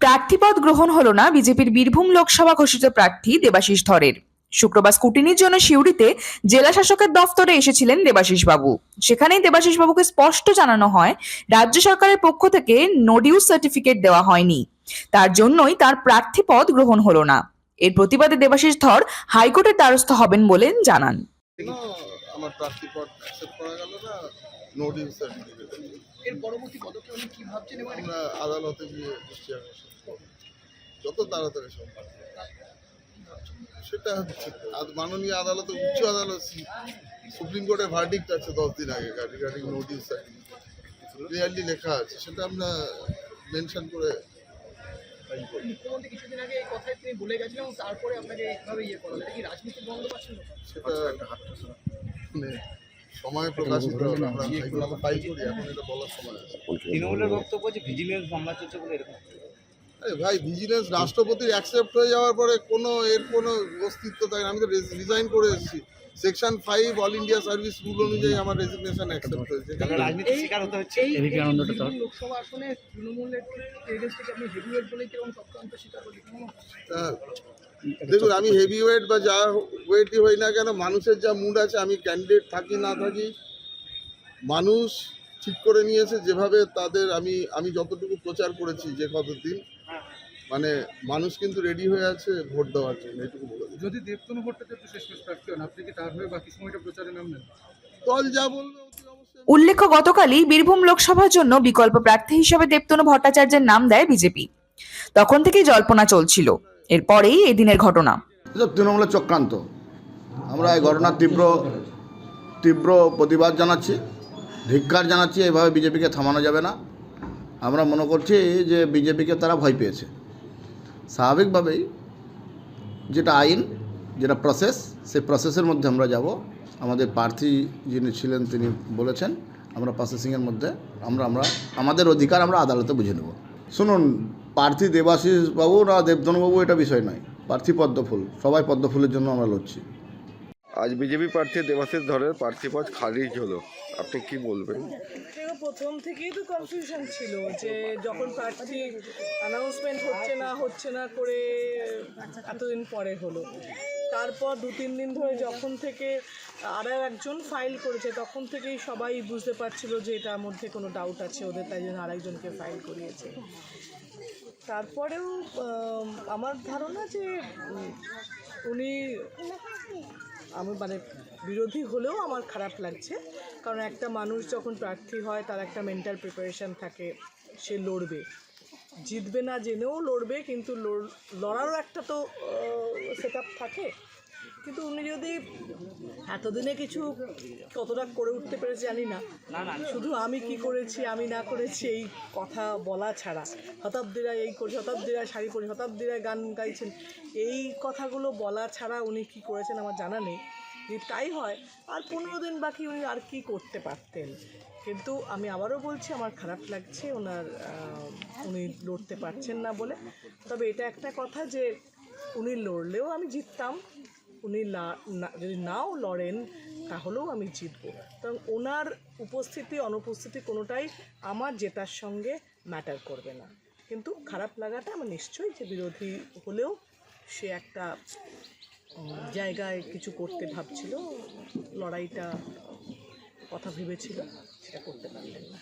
প্রার্থীপদ গ্রহণ হলো না বিজেপির বীরভূম লোকসভা ঘোষিত প্রার্থী দেবাশিস ধরের। শুক্রবার স্কুটিনির জন্য সিউড়িতে জেলা শাসকের দফতরে এসেছিলেন দেবাশিস বাবু। সেখানেই দেবাশিস বাবুকে স্পষ্ট জানানো হয়, রাজ্য সরকারের পক্ষ থেকে নোডিউস সার্টিফিকেট দেওয়া হয়নি। তার জন্যই তার প্রার্থীপদ গ্রহণ হলো না। এর প্রতিবাদে দেবাশিস ধর হাইকোর্টের দ্বারস্থ হবেন বলে জানান। কেন আমার প্রার্থী পদ অ্যাকসেপ্ট করা গেল না নোটিশ এর পরবর্তী পদক্ষেপ উনি কি ভাবছেন এবং আমরা আদালতে গিয়ে দৃষ্টি আকর্ষণ যত তাড়াতাড়ি সম্ভব। সেটা হচ্ছে আজ মাননীয় আদালত উচ্চ আদালত সুপ্রিম কোর্টের ভার্ডিক্ট আছে দশ দিন আগে রিগার্ডিং নোটিশ সার্টিফিকেট ক্লিয়ারলি লেখা আছে সেটা আমরা মেনশন করে মুখ্যমন্ত্রী কিছুদিন আগে এই কথাই তিনি বলে গেছিলেন তারপরে আপনাকে এইভাবে ইয়ে করা এটা কি রাজনীতির বন্ধ পাচ্ছেন? সেটা মানে সময় প্রকাশিত আমরা পাই করি, এখন এটা বলার সময় তৃণমূলের বক্তব্য যে ভিজিলেন্স মামলা চলছে বলে এরকম। ভাই ভিজিলেন্স রাষ্ট্রপতির অ্যাকসেপ্ট হয়ে যাওয়ার পরে কোনো এর কোনো অস্তিত্ব থাকে না। আমি তো রিজাইন করে এসেছি। Section five all India service rule অনুযায়ী আমার রেজিগনেশন অ্যাকসেপ্ট হয়েছে। লোকসভা আসনে তৃণমূলের আপনি হেভিওয়েট বলে কীরকম চক্রান্ত শিকার দেখুন আমি হেভি ওয়েট বা যা ওয়েটই হই না কেন মানুষের যা মুড আছে আমি ক্যান্ডিডেট থাকি না থাকি মানুষ ঠিক করে নিয়েছে যেভাবে তাদের আমি আমি যতটুকু প্রচার করেছি যে কতদিন মানে মানুষ কিন্তু রেডি হয়ে আছে ভোট দেওয়ার জন্য এটুকু। যদি দেবতনু ভট্টাচার্য শেষমেশ প্রার্থী হন আপনি কি তার হয়ে বাকি সময়টা প্রচারে নামবেন? দল যা বলবে উল্লেখ্য গতকালই বীরভূম লোকসভার জন্য বিকল্প প্রার্থী হিসেবে দেবতনু ভট্টাচার্যের নাম দেয় বিজেপি। তখন থেকেই জল্পনা চলছিল এরপরেই এদিনের ঘটনা। তৃণমূলের চক্রান্ত। আমরা এই ঘটনার তীব্র তীব্র প্রতিবাদ জানাচ্ছি ধিক্কার জানাচ্ছি এভাবে বিজেপিকে থামানো যাবে না। আমরা মনে করছি যে বিজেপিকে তারা ভয় পেয়েছে। স্বাভাবিকভাবেই যেটা আইন, যেটা প্রসেস সেই প্রসেসের মধ্যে আমরা যাব। আমাদের প্রার্থী যিনি ছিলেন তিনি বলেছেন, আমরা প্রসেসিংয়ের মধ্যে, আমরা আমরা, আমাদের অধিকার আমরা আদালতে বুঝে নেব। শুনুন, প্রার্থী দেবাশিসবাবু না দেবধনবাবু এটা বিষয় নয়। প্রার্থী পদ্মফুল, সবাই পদ্মফুলের জন্য আমরা লড়ছি। আজ বিজেপি প্রার্থী দেবাশিস ধরের প্রার্থীপদ খারিজ হলো। আপনি কি বলবেন? প্রথম থেকেই তো কনফিউশন ছিল যে যখন প্রার্থী অ্যানাউন্সমেন্ট হচ্ছে না হচ্ছে না করে এতদিন পরে হলো। তারপর দু তিন দিন ধরে যখন থেকে আরও একজন ফাইল করেছে, তখন থেকেই সবাই বুঝতে পারছিল যে এটার মধ্যে কোনো ডাউট আছে, ওদের তাই জন্য আরেকজনকে ফাইল করিয়েছে। তারপরেও আমার ধারণা যে উনি আমি মানে বিরোধী হলেও আমার খারাপ লাগছে। কারণ একটা মানুষ যখন প্রার্থী হয়, তার একটা মেন্টাল প্রিপারেশান থাকে, সে লড়বে। জিতবে না জেনেও লড়বে, কিন্তু লড়- লড়ারও একটা তো সেট থাকে। কিন্তু উনি যদি এতদিনে কিছু কতটা করে উঠতে পেরেছে জানি না। শুধু আমি কি করেছি আমি না করেছি এই কথা বলা ছাড়া। শতাব্দীরা এই করি শতাব্দীরা শাড়ি পরি শতাব্দীরা গান গাইছেন এই কথাগুলো বলা ছাড়া উনি কি করেছেন আমার জানা নেই। যদি তাই হয় আর পনেরো দিন বাকি উনি আর কি করতে পারতেন। কিন্তু আমি আবারও বলছি আমার খারাপ লাগছে ওনার উনি লড়তে পারছেন না বলে। তবে এটা একটা কথা যে উনি লড়লেও আমি জিততাম উনি না যদি নাও লড়েন, তাহলেও আমি জিতবো। কারণ ওনার উপস্থিতি, অনুপস্থিতি কোনোটাই আমার জেতার সঙ্গে ম্যাটার করবে না। কিন্তু খারাপ লাগাটা আমার নিশ্চয়ই যে বিরোধী হলেও সে একটা জায়গায় কিছু করতে ভাবছিল, লড়াইটা কথা ভেবেছিল, সেটা করতে পারলেন না।